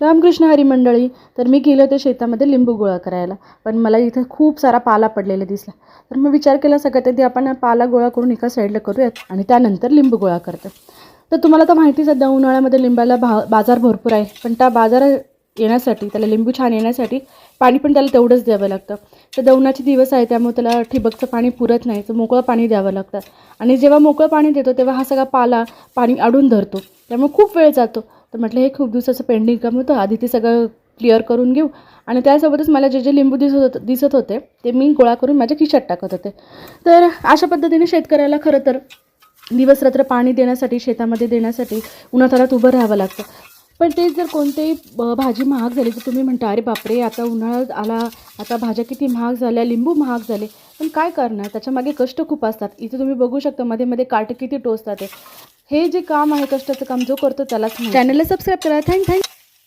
रामकृष्ण हरी मंडळी तर मी गेले होते शेतामध्ये लिंबू गोळा करायला. पण मला इथं खूप सारा पाला पडलेला दिसला. तर मग विचार केला सगळ्यात आधी आपण पाला गोळा करून एका साईडला करूयात आणि त्यानंतर लिंबू गोळा करतो. तर तुम्हाला तर माहिती सध्या उन्हाळ्यामध्ये लिंबाला भा बाजार भरपूर आहे. पण त्या बाजार येण्यासाठी त्याला लिंबू छान येण्यासाठी पाणी पण त्याला तेवढंच द्यावं लागतं. तर दौनाचे दिवस आहे त्यामुळे त्याला ठिबकचं पाणी पुरत नाही. तर मोकळं पाणी द्यावं लागतं. आणि जेव्हा मोकळं पाणी देतो तेव्हा हा सगळा पाला पाणी अडून धरतो. त्यामुळे खूप वेळ जातो. तर म्हटलं हे खूप दिवसाचं पेंडिंग काम होतं आधी ते सगळं क्लिअर करून घेऊ. आणि त्यासोबतच मला जे जे लिंबू दिसत होत दिसत होते ते मी गोळा करून माझ्या खिशात टाकत होते. तर अशा पद्धतीने शेतकऱ्याला खरं तर दिवसरात्र पाणी देण्यासाठी शेतामध्ये देण्यासाठी उन्हातारात उभं राहावं लागतं. पण तेच जर कोणतेही ब- भाजी महाग झाली तर तुम्ही म्हणता अरे बापरे आता उन्हाळा आला आता भाज्या किती महाग झाल्या लिंबू महाग झाले. पण काय करणार? त्याच्यामागे कष्ट खूप असतात. इथे तुम्ही बघू शकता मध्ये मध्ये काटे किती टोचतात ते. हे जे काम आहे कष्टाचं काम जो करतो त्यालाच चॅनलला सबस्क्राईब करा. Thank thank